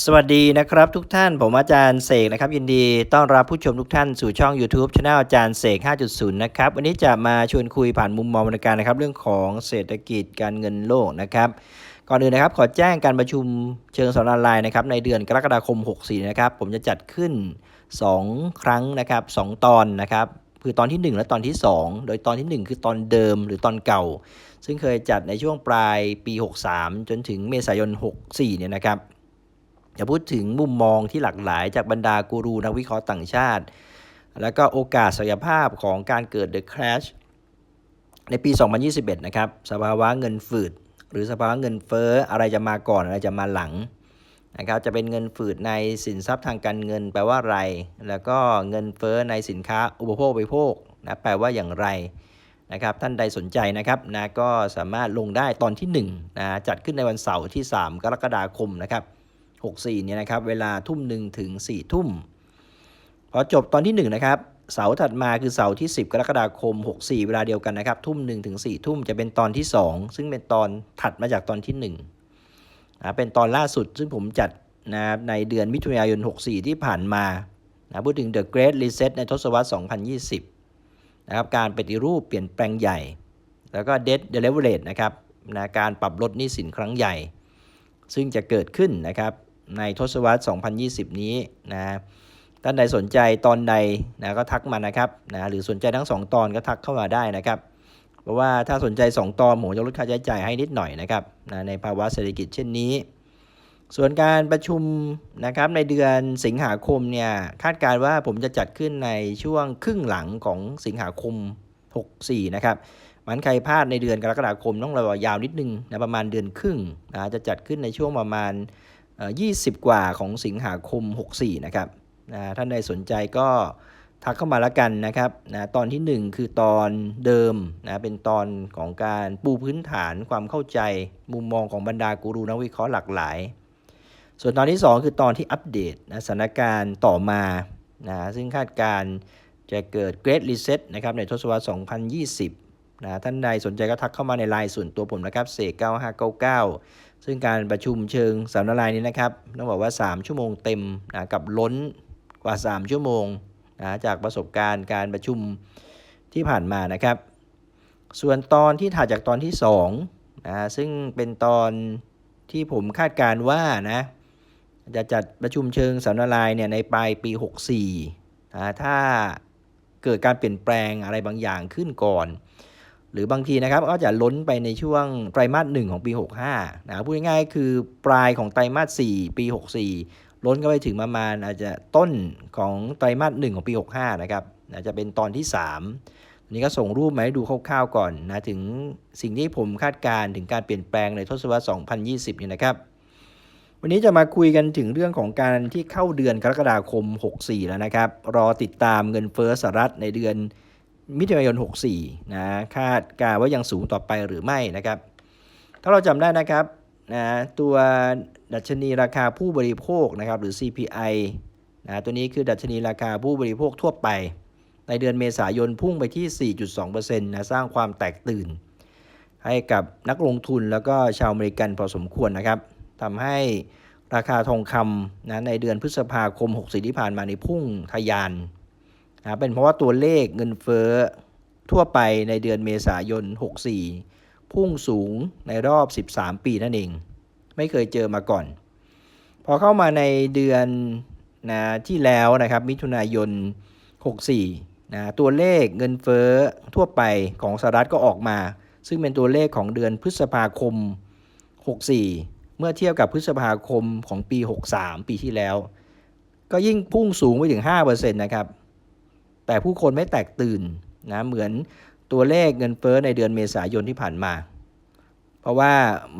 สวัสดีนะครับทุกท่านผมอาจารย์เสกนะครับยินดีต้อนรับผู้ชมทุกท่านสู่ช่อง YouTube c h anel อาจารย์เสก 5.0 นะครับ วันนี้จะมาชวนคุยผ่านมุมมองวรรการนะครับ เรื่องของเศรษฐกิจการเงินโลกนะครับ ก่อนอื่นนะครับขอแจ้งการประชุมเชิงสอนออนไลน์นะครับในเดือนกรกฎาคม 64 นะครับ ผมจะจัดขึ้น 2 ครั้งนะครับ 2 ตอนนะครับคือตอนที่ 1 และตอนที่ 2 โดยตอนที่ 1 คือตอนเดิมหรือตอนเก่า ซึ่งเคยจัดในช่วงปลายปี 63 จนถึงเมษายน 64 เนี่ยนะครับ จะพูดถึงมุมมองที่หลากหลายจากบรรดากูรูนักวิเคราะห์ต่างชาติ แล้วก็โอกาสศักยภาพของการเกิด The Crash ในปี 2021 นะครับ สภาวะเงินฝืด หรือสภาวะเงินเฟ้ออะไรจะมาก่อนอะไรจะมาหลังนะครับ จะเป็นเงินฝืดในสินทรัพย์ทางการเงินแปลว่าอะไร แล้วก็เงินเฟ้อในสินค้าอุปโภคบริโภคนะแปลว่าอย่างไรนะครับท่านใดสนใจนะครับนะก็สามารถลงได้ตอนที่1นะจัดขึ้นในวันเสาร์ที่ 3 กรกฎาคมนะครับ 64เนี่ยนะครับเวลาทุ่มหนึ่งถึง4ทุ่มพอจบตอนที่ 1 นะครับ เสาร์ถัดมาคือเสาร์ที่ 10 กรกฎาคม 64 เวลาเดียวกันนะครับ ทุ่มหนึ่งถึง4ทุ่มจะเป็นตอนที่ 2 ซึ่งเป็นตอนถัดมาจากตอนที่1นะเป็นตอนล่าสุดซึ่งผมจัดนะในเดือนมิถุนายน 64 ที่ผ่านมานะพูดถึง The Great Reset ในทศวรรษ 2020 นะครับ การปฏิรูปเปลี่ยนแปลงใหญ่ แล้วก็ Debt Deleverage นะครับนะการปรับลดหนี้สินครั้งใหญ่ ซึ่งจะเกิดขึ้นนะครับ ในทศวรรษ 2020 นี้นะท่านใดสนใจตอนใดนะก็ทักมานะครับนะหรือสนใจทั้ง 2 ตอนก็ทักเข้ามาได้นะครับ เพราะว่าถ้าสนใจ 2 ตอนผมจะลดค่าใช้จ่ายให้นิดหน่อยนะครับนะในภาวะเศรษฐกิจเช่นนี้ ส่วนการประชุมนะครับในเดือนสิงหาคมเนี่ยคาดการณ์ว่าผมจะจัดขึ้นในช่วงครึ่งหลังของสิงหาคม 64 นะครับมันใครพลาดในเดือนกรกฎาคมต้องรอยาวนิดนึงนะประมาณเดือนครึ่งนะจะจัดขึ้นในช่วงประมาณ 20 กว่าของสิงหาคม 64 นะครับนะท่านใดสนใจก็ทักเข้ามาล้วกันนะครับนะตอนที่ 1 คือตอนเดิมนะเป็นตอนของการปูพื้นฐานความเข้าใจมุมมองของบรรดากูรูนักวิเคราะห์หลากหลาย ส่วนตอนที่ 2 คือตอนที่อัปเดตนะสถานการณ์ต่อมานะซึ่งคาดการณ์จะเกิด Great Reset นะครับในทศวรรษ 2020นะท่านใดสนใจก็ทักเข้ามาในไลน์ส่วนตัวผมนะครับเสก9599 ซึ่งการประชุมเชิงสัมมนานี้นะครับต้องบอกว่า 3 ชั่วโมงเต็มนะกับล้นกว่า 3 ชั่วโมงนะจากประสบการณ์การประชุมที่ผ่านมานะครับ ส่วนตอนที่ถัดจากตอนที่2นะซึ่งเป็นตอนที่ผมคาดการว่านะจะจัดประชุมเชิงสัมมนาเนี่ยในปลายปี 64นะถ้าเกิดการเปลี่ยนแปลงอะไรบางอย่างขึ้นก่อน หรือบางทีนะครับก็จะล้นไปในช่วงไตรมาสหนึ่งของปี 65นะพูดง่ายๆคือปลายของไตรมาส4ปี 64 ล้นก็ไปถึงประมาณอาจจะต้นของไตรมาสหนึ่งของปี 65นะครับนะจะเป็นตอนที่3นี้ก็ส่งรูปมาให้ดูคร่าวๆก่อนนะถึงสิ่งที่ผมคาดการณ์ถึงการเปลี่ยนแปลงในทศวรรษ 2020เนี่ยนะครับ วันนี้จะมาคุยกันถึงเรื่องของการที่เข้าเดือนกรกฎาคม 64 แล้วนะครับ รอติดตามเงินเฟ้อสหรัฐในเดือน มิถุนายน 64 นะคาดการ์ว่ายังสูงต่อไปหรือไม่นะครับ ถ้าเราจำได้นะครับนะตัวดัชนีราคาผู้บริโภคนะครับหรือ CPI นะตัวนี้คือดัชนีราคาผู้บริโภคทั่วไป ในเดือนเมษายนพุ่งไปที่ 4.2%นะสร้างความแตกตื่น ให้กับนักลงทุนแล้วก็ชาวอเมริกันพอสมควรนะครับทำให้ราคาทองคำนะในเดือนพฤษภาคม 64 ที่ผ่านมาในพุ่งทะยาน นะเป็นเพราะว่าตัวเลขเงินเฟ้อทั่วไปในเดือนเมษายน 64 พุ่งสูงในรอบ 13 ปีนั่นเอง ไม่เคยเจอมาก่อน พอเข้ามาในเดือนนะที่แล้วนะครับมิถุนายน 64 นะตัวเลขเงินเฟ้อทั่วไปของสหรัฐก็ออกมา ซึ่งเป็นตัวเลขของเดือนพฤษภาคม 64 เมื่อเทียบกับพฤษภาคมของปี 63 ปีที่แล้ว ก็ยิ่งพุ่งสูงไปถึง 5%นะครับ แต่ผู้คนไม่แตกตื่นนะเหมือนตัวเลขเงินเฟ้อในเดือนเมษายนที่ผ่านมา เพราะว่า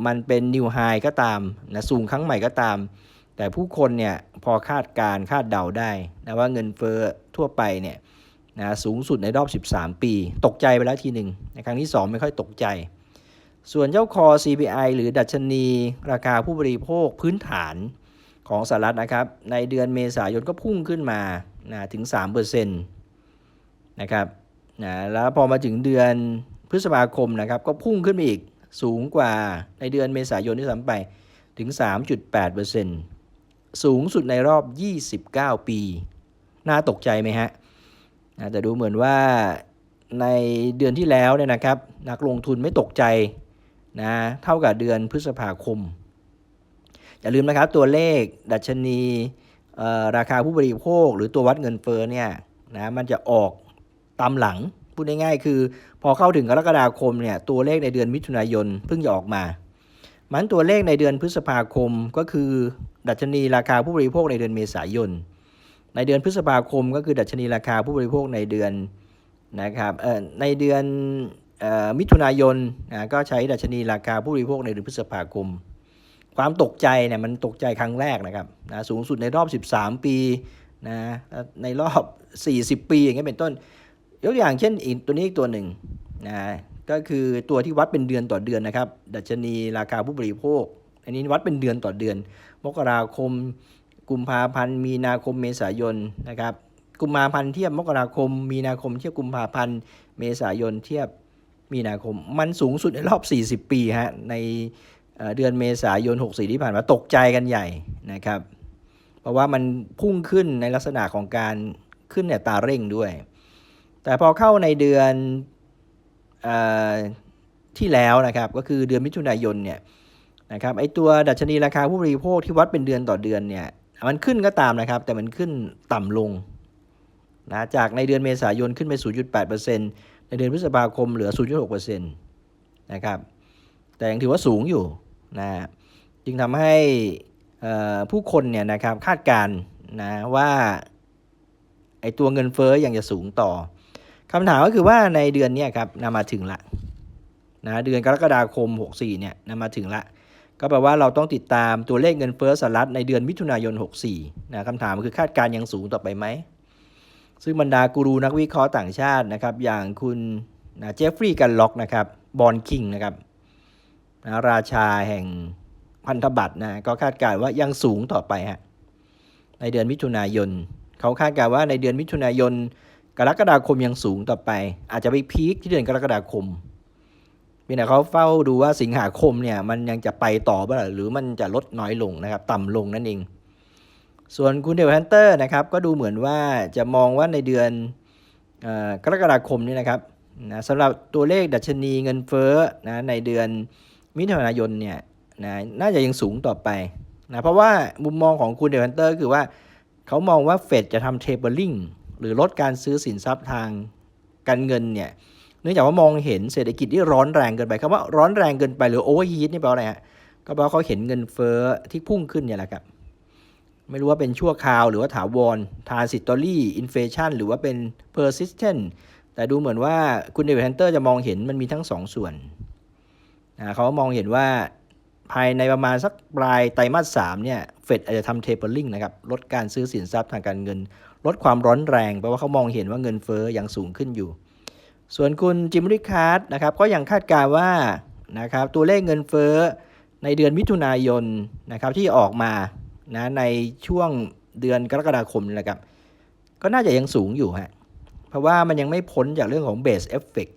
มันเป็นนิวไฮก็ตามนะสูงครั้งใหม่ก็ตาม แต่ผู้คนเนี่ยพอคาดการคาดเดาได้นะว่าเงินเฟ้อทั่วไปเนี่ยนะสูงสุดในรอบ 13 ปี ตกใจไปแล้วทีหนึ่งในครั้งที่ 2 ไม่ค่อยตกใจ ส่วนเจ้าคอ CPI หรือดัชนี ราคาผู้บริโภคพื้นฐานของสหรัฐนะครับ ในเดือนเมษายนก็พุ่งขึ้นมานะถึง 3% นะครับนะแล้วพอมาถึงเดือนพฤษภาคมนะครับก็พุ่งขึ้นมาอีกสูงกว่าในเดือนเมษายนที่ซ้ำไปถึง 3.8%นสูงสุดในรอบ 29 ปี น่าตกใจไหมฮะนะแต่ดูเหมือนว่าในเดือนที่แล้วเนี่ยนะครับ นักลงทุนไม่ตกใจนะเท่ากับเดือนพฤษภาคม อย่าลืมนะครับตัวเลขดัชนีราคาผู้บริโภค หรือตัววัดเงินเฟ้อเนี่ยนะมันจะออก ตามหลัง พูดง่ายๆคือ พอเข้าถึงกรกฎาคมเนี่ยตัวเลขในเดือนมิถุนายนเพิ่งจะออกมา มันตัวเลขในเดือนพฤษภาคมก็คือ ดัชนีราคาผู้บริโภคในเดือนเมษายน ในเดือนพฤษภาคมก็คือดัชนีราคาผู้บริโภคในเดือนนะครับในเดือนออมิถุนายนนะก็ใช้ดัชนีราคาผู้บริโภคในเดือนพฤษภาคม ความตกใจเนี่ยมันตกใจครั้งแรกนะครับนะสูงสุดในรอบ 13 ปีนะในรอบ 40 ปีอย่างเงี้ยเป็นต้น ยกตัวอย่างเช่นอีกตัวนี้อีกตัวหนึ่งนะก็คือตัวที่วัดเป็นเดือนต่อเดือนนะครับ ดัชนีราคาผู้บริโภค อันนี้วัดเป็นเดือนต่อเดือน มกราคม กุมภาพันธ์ มีนาคม เมษายนนะครับ กุมภาพันธ์เทียบมกราคม มีนาคมเทียบกุมภาพันธ์ เมษายนเทียบมีนาคม มันสูงสุดในรอบ 40 ปีฮะ ในเอ่อเดือนเมษายน 64 ที่ผ่านมาตกใจกันใหญ่นะครับ เพราะว่ามันพุ่งขึ้นในลักษณะของการขึ้นเนี่ยตาเร่งด้วย แต่พอเข้าในเดือนอที่แล้วนะครับ ก็คือเดือนมิถุนายนเนี่ยนะครับไอตัวดัชนีราคาผู้บริโภคที่วัดเป็นเดือนต่อเดือนเนี่ยมันขึ้นก็ตามนะครับ แต่มันขึ้นต่ำลงนะจากในเดือนเมษายนขึ้นไป 0.8%ในเดือนพฤษภาคมเหลือ 0.6%นะครับแต่ยังถือว่าสูงอยู่นะจึงทำให้ผู้คนเนี่ยนะครับคาดการณ์นะว่าไอตัวเงินเฟ้อยังจะสูงต่อ คำถามก็คือว่าในเดือนนี้ครับนำมาถึงละนะเดือนกรกฎาคม 64เนี่ยนำมาถึงละก็แปลว่าเราต้องติดตามตัวเลขเงินเฟ้อสหรัฐในเดือนมิถุนายน 64นะคำถามคือคาดการ์ยังสูงต่อไปไหม ซึ่งบรรดากูรูนักวิเคราะห์ต่างชาตินะครับอย่างคุณนะเจฟฟรีย์กันล็อกนะครับบอลคิงนะครับนะราชาแห่งพันธบัตรนะก็คาดการณ์ว่ายังสูงต่อไปฮะในเดือนมิถุนายน เขาคาดการณ์ว่าในเดือนมิถุนายน กรกฎาคมยังสูงต่อไป อาจจะไปพีคที่เดือนกรกฎาคมพียงแต่เขาเฝ้าดูว่าสิงหาคมเนี่ยมันยังจะไปต่อเปล่าหรือมันจะลดน้อยลงนะครับ ต่ำลงนั่นเอง ส่วนคุณเดลแฮนเตอร์นะครับก็ดูเหมือนว่าจะมองว่าในเดือนออกรกฎาคมนี่นะครับนะสำหรับตัวเลขดัชนีเงินเฟ้อนะในเดือนมิถุนายนเนี่ยนะน่าจะยังสูงต่อไปนะเพราะว่ามุมมองของคุณเดลแฮนเตอร์คือว่าเขามองว่าเฟดจะทำเทเบิลลิง หรือลดการซื้อสินทรัพย์ทางการเงินเนี่ยเนื่องจากว่ามองเห็นเศรษฐกิจที่ร้อนแรงเกินไปคำว่าร้อนแรงเกินไปหรือโอเวอร์ฮีทนี่แปลว่าอะไรฮะก็แปลว่าเขาเห็นเงินเฟ้อที่พุ่งขึ้นเนี่ยแหละครับไม่รู้ว่าเป็นชั่วคราวหรือว่าถาวร transitory inflation หรือว่าเป็น persistent แต่ดูเหมือนว่าคุณเดวิดแฮนเตอร์จะมองเห็นมันมีทั้งสองส่วนนะเขามองเห็นว่าภายในประมาณสักปลายไตรมาสสามเนี่ย เฟดอาจจะทำ tapering นะครับ ลดการซื้อสินทรัพย์ทางการเงิน ลดความร้อนแรงเพราะว่าเขามองเห็นว่าเงินเฟ้อยังสูงขึ้นอยู่ ส่วนคุณจิมริคาร์ดนะครับก็ยังคาดการว่านะครับตัวเลขเงินเฟ้อในเดือนมิถุนายนนะครับที่ออกมานะในช่วงเดือนกรกฎาคมนี่แหละครับก็น่าจะยังสูงอยู่ฮะเพราะว่ามันยังไม่พ้นจากเรื่องของ base effect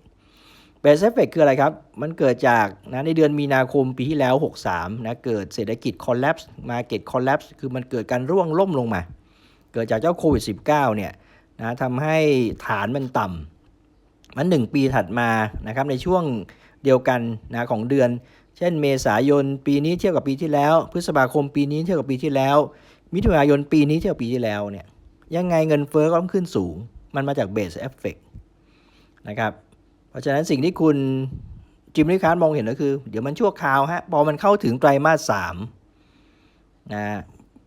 base effect คืออะไรครับ มันเกิดจากนะในเดือนมีนาคมปีที่แล้ว 63นะเกิดเศรษฐกิจ collapse market collapse คือมันเกิดการร่วงล่มลงมา เกิดจากเจ้าโควิด -19 เนี่ยนะทำให้ฐานมันต่ำมันหนึ่งปีถัดมานะครับในช่วงเดียวกันนะของเดือน เช่น เมษายนปีนี้เทียบกับปีที่แล้ว พฤษภาคมปีนี้เทียบกับปีที่แล้ว มิถุนายนปีนี้เทียบกับปีที่แล้วเนี่ยยังไงเงินเฟ้อก็ต้องขึ้นสูง มันมาจากเบสเอฟเฟกนะครับเพราะฉะนั้นสิ่งที่คุณจิมริคาร์มองเห็นก็คือ เดี๋ยวมันชั่วคราวฮะพอมันเข้าถึงไตรมาสสามนะ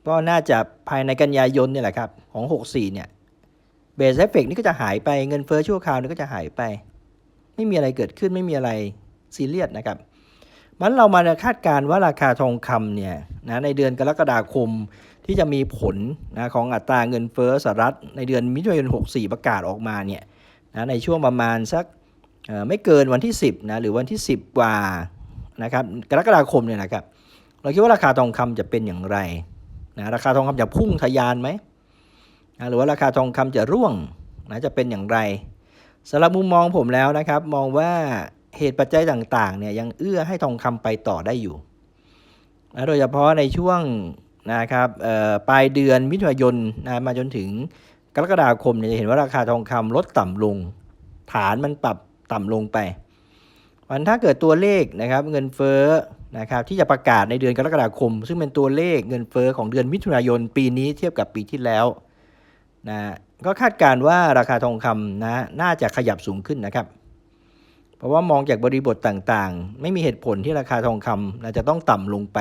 ก็น่าจะภายในกันยายนเนี่ยแหละครับ ของ 64 เนี่ยเบสเอฟเฟกนี่ก็จะหายไปเงินเฟ้อชั่วคราวนี่ก็จะหายไป ไม่มีอะไรเกิดขึ้นไม่มีอะไรซีเรียสนะครับมันเรามาคาดการณ์ว่าราคาทองคำเนี่ยนะในเดือนกรกฎาคมที่จะมีผลนะของอัตราเงินเฟ้อสหรัฐ ในเดือนมิถุนายน 64 ประกาศออกมาเนี่ยนะในช่วงประมาณสักไม่เกินวันที่ 10นะหรือวันที่ 10 กว่านะครับกรกฎาคมเนี่ยนะครับเราคิดว่าราคาทองคำจะเป็นอย่างไร นะราคาทองคำจะพุ่งทะยานไหมนะหรือว่าราคาทองคำจะร่วงนะจะเป็นอย่างไรสำหรับมุมมองผมแล้วนะครับ มองว่าเหตุปัจจัยต่างๆเนี่ยยังเอื้อให้ทองคำไปต่อได้อยู่นะโดยเฉพาะในช่วงนะครับปลายเดือนมิถุนายนนะมาจนถึงกรกฎาคมเนี่ยจะเห็นว่าราคาทองคำลดต่ำลง ฐานมันปรับต่ำลงไป วันถ้าเกิดตัวเลขนะครับเงินเฟ้อนะครับที่จะประกาศในเดือนกรกฎาคม ซึ่งเป็นตัวเลขเงินเฟ้อของเดือนมิถุนายนปีนี้เทียบกับปีที่แล้วนะก็คาดการว่าราคาทองคำนะน่าจะขยับสูงขึ้นนะครับ เพราะว่ามองจากบริบทต่างๆ ไม่มีเหตุผลที่ราคาทองคำนะจะต้องต่ำลงไป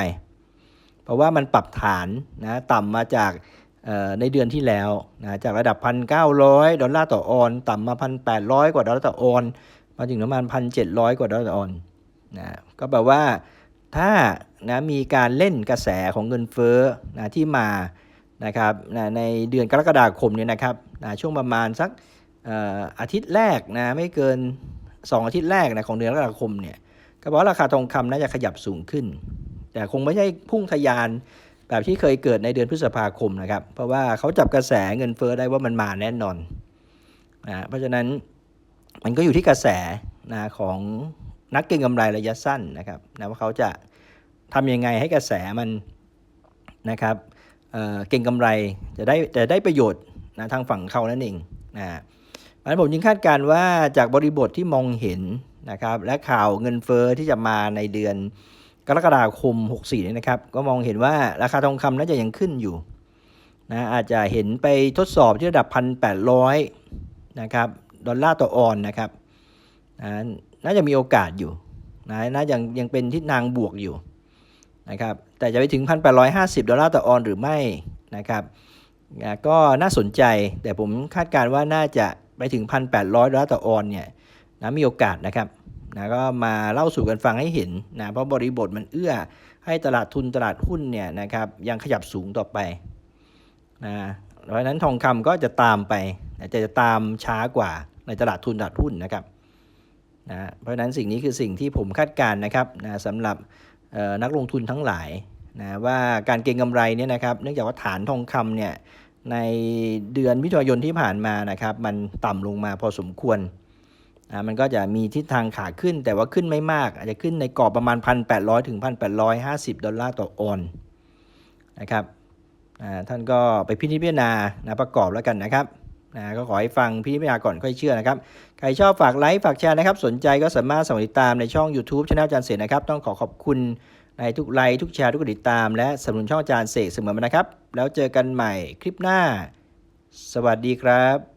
เพราะว่ามันปรับฐานนะต่ำมาจากในเดือนที่แล้วนะจากระดับ 1,900 ดอลลาร์ต่อออน ต่ำมา 1,800 กว่าดอลลาร์ต่อออน มาถึงประมาณ 1,700 กว่าดอลลาร์ออนนะก็แปลว่าถ้านะมีการเล่นกระแสของเงินเฟ้อนะที่มานะครับนะในเดือนกรกฎาคมเนี่ยนะครับนะช่วงประมาณสักอาทิตย์แรกนะไม่เกิน 2 อาทิตย์แรกนะของเดือนกรกฎาคมเนี่ยก็บอกว่าราคาทองคำน่าจะขยับสูงขึ้น แต่คงไม่ใช่พุ่งทะยานแบบที่เคยเกิดในเดือนพฤษภาคมนะครับ เพราะว่าเขาจับกระแสเงินเฟ้อได้ว่ามันมาแน่นอนนะเพราะฉะนั้น มันก็อยู่ที่กระแสนะของนักเก็งกำไรระยะสั้นนะครับนะว่าเขาจะทำยังไงให้กระแสมันนะครับเเก่งกำไรจะได้จะได้ประโยชน์นะทางฝั่งเขานั่นเองนะเพราะนั้นผมจึงคาดการณ์ว่าจากบริบทที่มองเห็นนะครับและข่าวเงินเฟอ้อที่จะมาในเดือนกรกฎาคม 64นี่นะครับ ก็มองเห็นว่าราคาทองคำน่าจะยังขึ้นอยู่นะอาจจะเห็นไปทดสอบที่ระดับ 1,800 นะครับ ดอลลาร์ต่อออนนะครับนะน่าจะมีโอกาสอยู่นะน่ายังยังเป็นทิศทางบวกอยู่นะครับแต่จะไปถึง 1,850 ดอลลาร์ต่อออนหรือไม่นะครับก็น่าสนใจแต่ผมคาดการณ์ว่าน่าจะไปถึง 1,800 ดอลลาร์ต่อออนเนี่ยนะมีโอกาสนะครับนะก็มาเล่าสู่กันฟังให้เห็นนะเพราะบริบทมันเอื้อให้ตลาดทุนตลาดหุ้นเนี่ยนะครับยังขยับสูงต่อไปนะเพราะฉะนั้นทองคำก็จะตามไป นะจจะตามช้ากว่าในตลาดทุนตลาดหุ้นนะครับนะเพราะฉะนั้นสิ่งนี้คือสิ่งที่ผมคาดการณ์นะครับนะสำหรับนักลงทุนทั้งหลายนะว่าการเก็งกำไรเนี่ยนะครับเนื่องจากว่าฐานทองคำเนี่ยในเดือนมิถุนายนที่ผ่านมานะครับมันต่ำลงมาพอสมควรนะมันก็จะมีทิศทางขาขึ้นแต่ว่าขึ้นไม่มาก อาจจะขึ้นในกรอบประมาณ 1,800 ถึง 1,850 ดอลลาร์ต่อออนนะครับท่านก็ไปพิจารณานะประกอบแล้วกันนะครับ นะก็ขอให้ฟังพิจารณาก่อนค่อยเชื่อนะครับ ใครชอบฝากไลค์ฝากแชร์นะครับ สนใจก็สามารถสมัครติดตามในช่อง YouTube ช anel อาจารย์เสกนะครับ ต้องขอขอบคุณในทุกไลค์ทุกแชร์ทุกติดตาม และสนับสนุนช่องอาจารย์เสกเสมอมานะครับ แล้วเจอกันใหม่คลิปหน้า สวัสดีครับ